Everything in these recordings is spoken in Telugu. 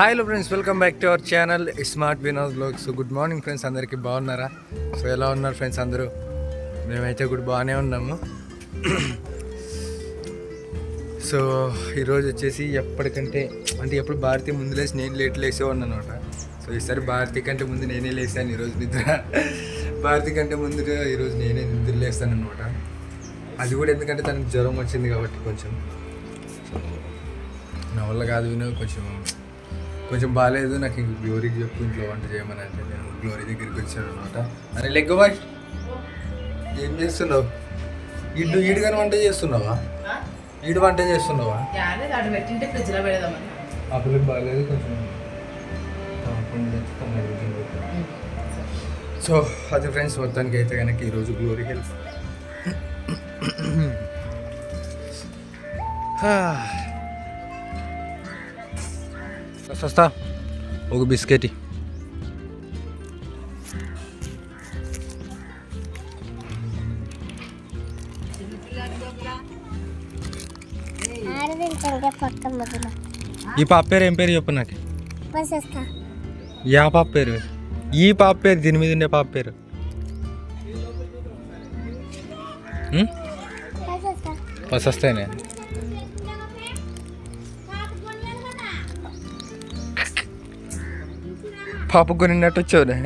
Hi hello friends welcome back to our channel smart Vinod blog so good morning friends అందరికీ బాగున్నారా? సో ఎలా ఉన్నారు ఫ్రెండ్స్ అందరూ? మేమైతే గుడ్ బాగానే ఉన్నాము. సో ఈరోజు వచ్చేసి ఎప్పటికంటే అంటే ఎప్పుడు భారతి ముందు లేచి నేను లేట్ లేసేవాడిని అనమాట సో ఈసారి భారతి కంటే ముందు నేనే లేసాను ఈరోజు నిద్ర. భారతి కంటే ముందుగా ఈరోజు నేనే నిద్ర లేస్తాను అనమాట అది కూడా ఎందుకంటే తనకు జ్వరం వచ్చింది కాబట్టి కొంచెం. నా వల్ల కాదు విను కొంచెం కొంచెం బాగాలేదు నాకు ఇంక గ్లోరీకి చెప్పు ఇంట్లో వంట చేయమని అంటే నేను గ్లోరీ దగ్గరికి వచ్చాను అనమాట అరే లెగ్గ బాయ్ ఏం చేస్తున్నావు? ఇడ్డు ఈడుగానే వంట చేస్తున్నావా? ఈడు వంట చేస్తున్నావా? ఆ పిల్లకి బాగాలేదు కొంచెం. సో అది ఫ్రెండ్స్ మొత్తానికి అయితే కనుక ఈరోజు గ్లోరీ హెల్ప్ వస్తా ఒక బిస్కెట్. ఈ పాప పేరు ఏం పేరు చెప్పు నాకు? యా పాప పేరు. ఈ పాప పేరు దీని మీద ఉండే పాప పేరు. ఉం? పాప కొనిన్నట్టు వచ్చావురా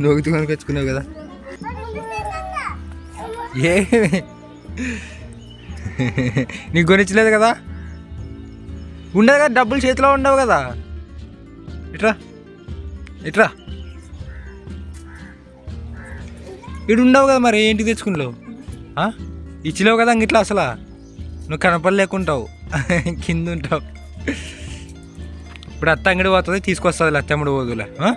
నువ్వు కొనుకొచ్చుకున్నావు కదా. ఏ? నీకు కొనిచ్చలేదు కదా? ఉండదు కదా డబ్బులు చేతిలో ఉండవు కదా. ఇట్రా. ఇట్రా. ఇటు ఉండవు కదా మరి ఏంటి తెచ్చుకున్నావు? ఇచ్చిలేవు కదా ఇట్లా అసలు. నువ్వు కనపడలేకుంటావు. కింద ఉంటావు ఇప్పుడు అత్త అంగడి పోతుంది తీసుకొస్తుంది అత్తమ్మడి పోదులే. ఆ?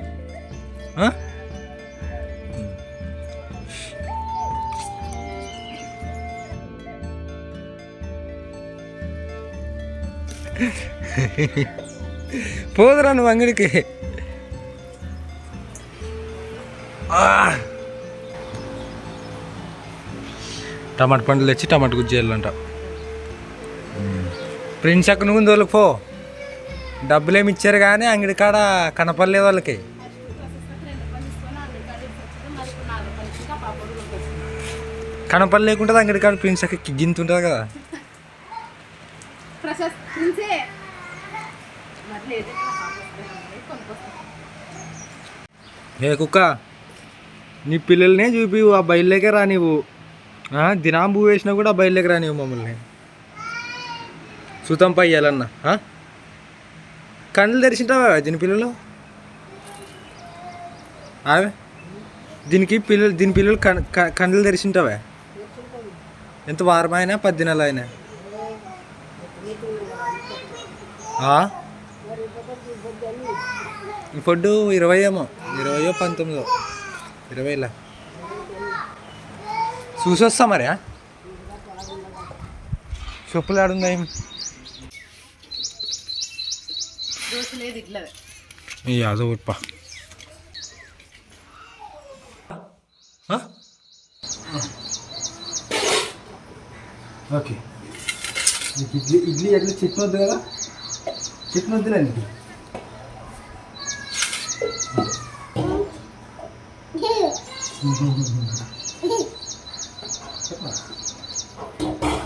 పోదురా నువ్వు అంగడికి. టమాట పండ్లు తెచ్చి టమాట గుజ్జు చేయాలంట. ప్రిన్స్ అక్కడ నువ్వు వాళ్ళకి పో. డబ్బులు ఏమి ఇచ్చారు కానీ అంగడి కాడ కనపడలేదు వాళ్ళకి. కనపడ లేకుండా అంగడి కాడ ప్రిన్స్ అక్క గింత ఉంటుంది కదా. ఏ కుక్క నీ పిల్లల్నే చూపి ఆ బయలుదేకే రా నీవు దినాంబు వేసినా కూడా ఆ బయలుదేకి రా నీవు మమ్మల్ని. సుతం పై ఇయ్యాలన్న ఆ? కళ్ళు తెరిచింటావా దీని పిల్లలు? అవే దీనికి పిల్లలు దీని పిల్లలు కన్ క- కళ్ళు తెరిచింటావా? ఎంత వారమైనా? పది నెలలు అయినా ఇప్పుడు ఇరవై ఏమో ఇరవయో పంతొమ్మిదో? ఇరవైలా? చూసి వస్తా మరి చెప్పులు ఆడుందా దోశ లేదు ఇట్లా ఈ అదో ఉప్ప ఓకే నీకు ఇడ్లీ ఇడ్లీ ఎట్లా చట్నీ వద్దు కదా చట్నీ వద్దులే నీకు సో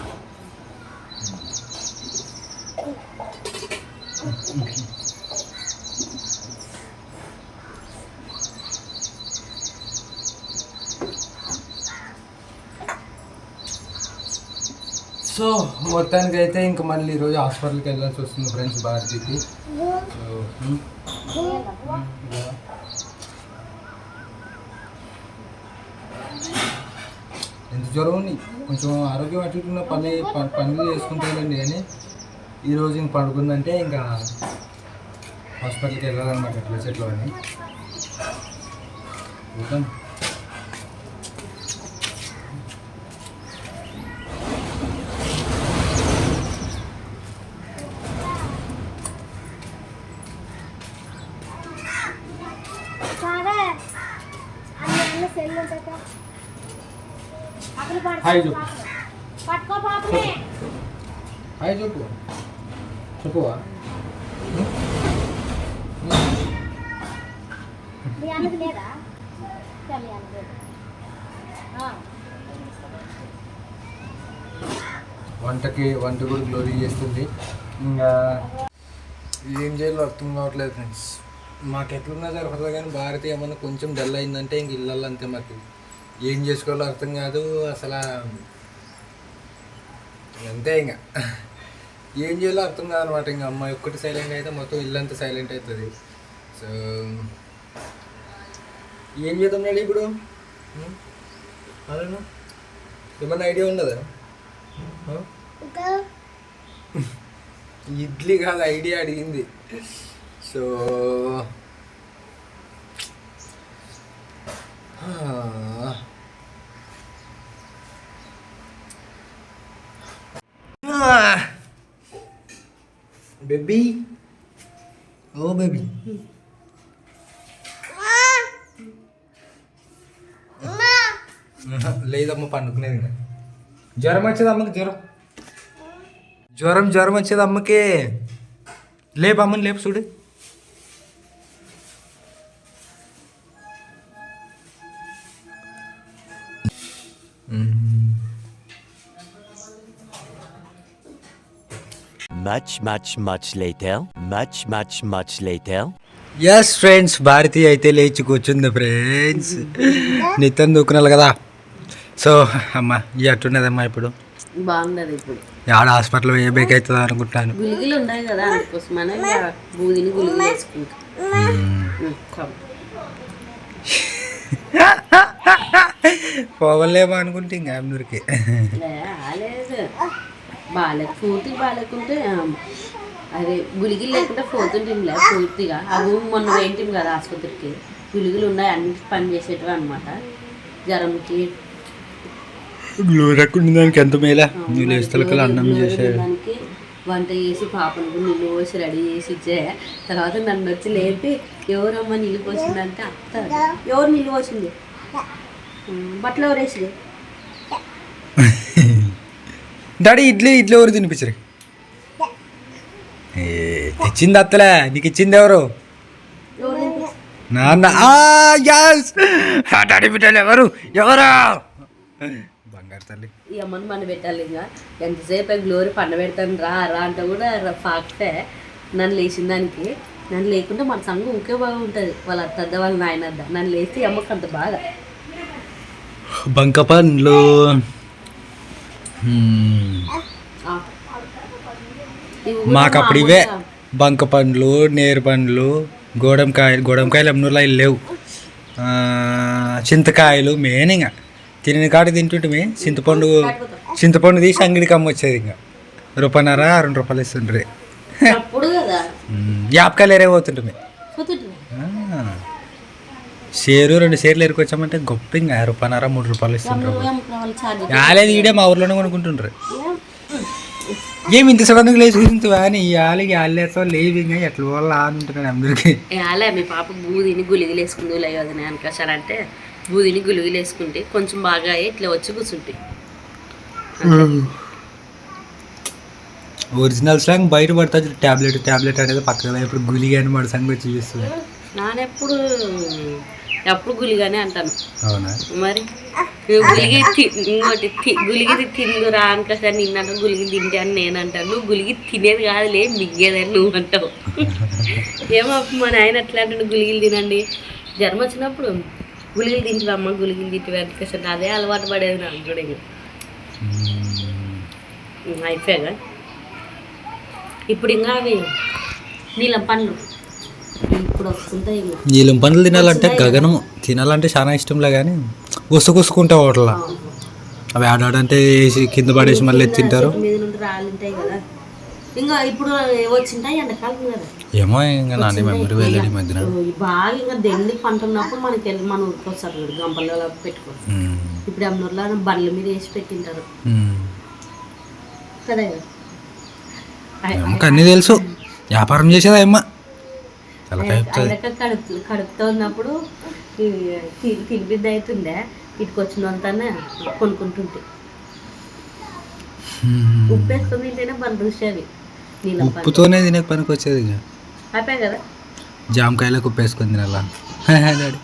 మొత్తానికి అయితే ఇంకా మళ్ళీ ఈరోజు హాస్పిటల్కి వెళ్ళాల్సి వస్తుంది ఫ్రెండ్స్ భారతికి. ఎంత జ్వరం ఉంది? కొంచెం ఆరోగ్యం అట్లున్న పని ప- పనులు చేసుకుంటానండి కానీ ఈరోజు ఇంక పడుకుందంటే ఇంకా హాస్పిటల్కి వెళ్ళాలన్నమాట ఎట్లా చెట్లు అని చూద్దాం సరే అన్న అన్న సెల్ ఉంటుందా అక్కడ హాయ్ చెప్పు. హాయ్ చెప్పు. చెప్పువా. వంటకి వంట కూడా గ్లోరీ చేస్తుంది. ఇంకా ఏం చేయాలో అర్థం కావట్లేదు ఫ్రెండ్స్. మాకు ఎట్లున్నా జరగదు కానీ భారతి ఏమన్నా కొంచెం డల్ అయిందంటే ఇంక ఇళ్ళల్లో అంతే మాకు. ఏం చేసుకోవాలో అర్థం కాదు అసలు అంతే ఇంకా. ఏం చేయాలో అర్థం కాదనమాట ఇంకా. అమ్మాయి ఒక్కటి సైలెంట్ అయితే మొత్తం ఇల్లంతా సైలెంట్ అవుతుంది సో ఏం చేద్దాం ఇప్పుడు? అవును ఏమన్నా ఐడియా ఉండదా ఇడ్లీ కాదు ఐడియా అడిగింది. సో బేబీ ఓ బేబీ లేదమ్మా పండుకునేది ఇంకా. జ్వరం వచ్చేది అమ్మకి జ్వరం జ్వరం జ్వరం వచ్చేది అమ్మకి లేపు అమ్మని లేపు చూడు Much, much, much later. Much, much, much later. Yes friends Bharathi అయితే లేచి కూర్చుంది ఫ్రెండ్స్ నిత్యం దూకునాలి కదా. సో అమ్మ ఈ అట్టున్నదమ్మా ఇప్పుడు? బాగున్నది ఇప్పుడు. ఆడ హాస్పిటల్ ఏ బేక్ అవుతుంది అనుకుంటాను. గులిగిలు ఉన్నాయి కదా అందుకోసమనే ఇక బూదిని గులిగి వేసుకుంటాం ఉమ్, come. పోవలేమో అనుకుంటే ఇంకా లే, ఆలేదు బాగాలేక పూర్తిగా బాగాలేకుంటే అదే గులిగిలు లేకుండా పోతుంటాంలే పూర్తిగా. అవి మొన్న వేయింటాం కదా ఆసుపత్రికి. గులిగిలు ఉన్నాయి అన్నిటికి పని చేసేటివి అనమాట జ్వరంకి. దానికి ఎంత మేలా? నీళ్ళు వేస్తలకలు అన్నం చేసే. దానికి. వంట చేసి పాపలకు నీళ్ళు పోసి రెడీ చేసి ఇచ్చే. తర్వాత నన్ను వచ్చి లేపి ఎవరమ్మా నీళ్ళు పోసిందంటే అత్త ఎవరు నీళ్ళు పోసింది? బట్టలు ఎవరు వేసింది డాడీ ఇడ్లీ ఇడ్లీ ఎవరు తినిపించరు? ఏ, తెచ్చింది అత్తలే నీకు ఇచ్చింది ఎవరు? నాన్న. యాస్ డాడీ బిడ్డలు ఎవరు? ఎవరు? బంగారు తల్లి. ఈ అమ్మని మన పెట్టాలి ఇంకా. ఎంతసేపు గ్లోరీ పండ పెడతాను రా రా అంటే కూడా ఫాక్టే నన్ను లేచిన దానికి. నన్ను లేకుంటే మన సంఘం ఇంకే బాగా ఉంటుంది వాళ్ళ అత్తద్ద వాళ్ళ నాయన అద్ద నన్ను లేస్తే ఈ అమ్మకి అంత బాగా బంక పండ్లు హ్మ్. ఆ. ఇవి కూడా మాకు అప్పుడు ఇవే బంక పండ్లు నేరు పండ్లు గోడంకాయలు గోడంకాయలు ఎమ్నూరులో లేవు చింతకాయలు మెయిన్ ఇంకా తిని కాడ తింటుంటే చింతపండు చింతపండు తీసి అంగడికి అమ్మొచ్చేది ఇంకా రూపాయన్నర రెండు రూపాయలు ఇస్తుండ్రి. కదా. యాపకాయలు ఎరే పోతుంటే షేరు రెండు షేర్లు ఎరుకొచ్చామంటే గొప్ప ఇంకా. రూపాయన్నర మూడు రూపాయలు ఛార్జ్ యాలేదు ఈడే మా ఊర్లోనే కొనుక్కుంటుండ్రు. ఏమి ఇంత సడన్గా లేచి కూర్చుంటావా అని యాలి యాలేతో లేవి ఇంకా ఎట్లా వాళ్ళ అంటున్నాను అందరికి. అలా మీ పాప బూదిని గులిగిలు వేసుకుంది లేదని అనుకోసారంటే బూదిని గులిగిలు వేసుకుంటే కొంచెం బాగా ఇట్లా వచ్చి కూర్చుంటాయి. ఒరిజినల్ సాంగ్ బయట పడుతుంది టాబ్లెట్ టాబ్లెట్ అనేది పక్కన ఇప్పుడు గులిగా అని మన సంగతి వచ్చి చూస్తుంది నానెప్పుడు ఎప్పుడు గులిగానే అంటాను. మరి? నువ్వు గులిగి ఇంకోటి గులిగి తిందురా అనుకోసారి నిన్న గులిగి తింటే అని నేను అంటాను. నువ్వు గులిగి తినేది కాదులే మిగ్గేదని నువ్వు అంటావు. ఏమో మా నాయన ఎట్లా అంటాడు గులిగిలు తినండి. జ్వరం వచ్చినప్పుడు గులిగిలు తింటివమ్మ గులిగిలు తింటివి అనుకోసారి అదే అలవాటు పడేది నాకు కూడా ఇంకా. ఇంకా అయిపోయాగా? ఇప్పుడు ఇంకా అవి నీలం పండ్లు. నీలం పండ్లు తినాలంటే గగనము తినాలంటే చాలా ఇష్టంలే కానీ ఉసుకుసుకుంటా హోటల్లో అవి ఆడాడంటే వేసి కింద పడేసి మళ్ళీ ఎత్తి తింటారు. ఇంకా ఇప్పుడు వచ్చింటాయి ఎండాకాలం కదా. ఏమో ఇంకా నాన్న మెమరీ వెళ్ళాడు ఈ మధ్యన. బాగా ఇంకా దెండి పంట ఉన్నప్పుడు మనకి వెళ్ళి మన ఊరికి వస్తారు చూడు గంపల్లో పెట్టుకో ఇప్పుడు అమ్మూరులో బండ్ల మీద వేసి పెట్టింటారు. కదా. అన్నీ తెలుసు. వ్యాపారం చేసేదా అమ్మ? కడుపుతో ఉన్నప్పుడు తినిపిద్ది అవుతుండే ఇటుకొచ్చినంతనే కొనుక్కుంటుంటే. ఉప్పు వేసుకుని తింటేనే పని. చూసేది ఉప్పుతోనే తినే పనికి వచ్చేది అయిపోయి కదా? జామకాయలకు ఉప్పు వేసుకొని తినాలా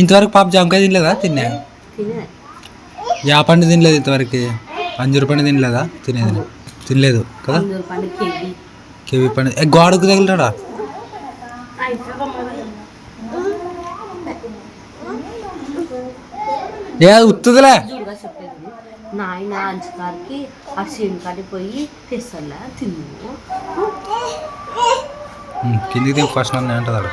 ఇంతవరకు పాప జామకాయ తినలేదా? తినే. యాపండి తినలేదు ఇంతవరకు. అంజూరు పండు తినలేదా? తినేది తినలేదు కదా? కేవీ. పండు. గోడకు తగిలిరాడా ఏ ఉత్తదిలే. నాయన అంచుకారికి ఆ సీన్ కాడి పోయి తెస్తలే తిన్ను కిందికి ఫస్ట్ నన్ను అంటదాడు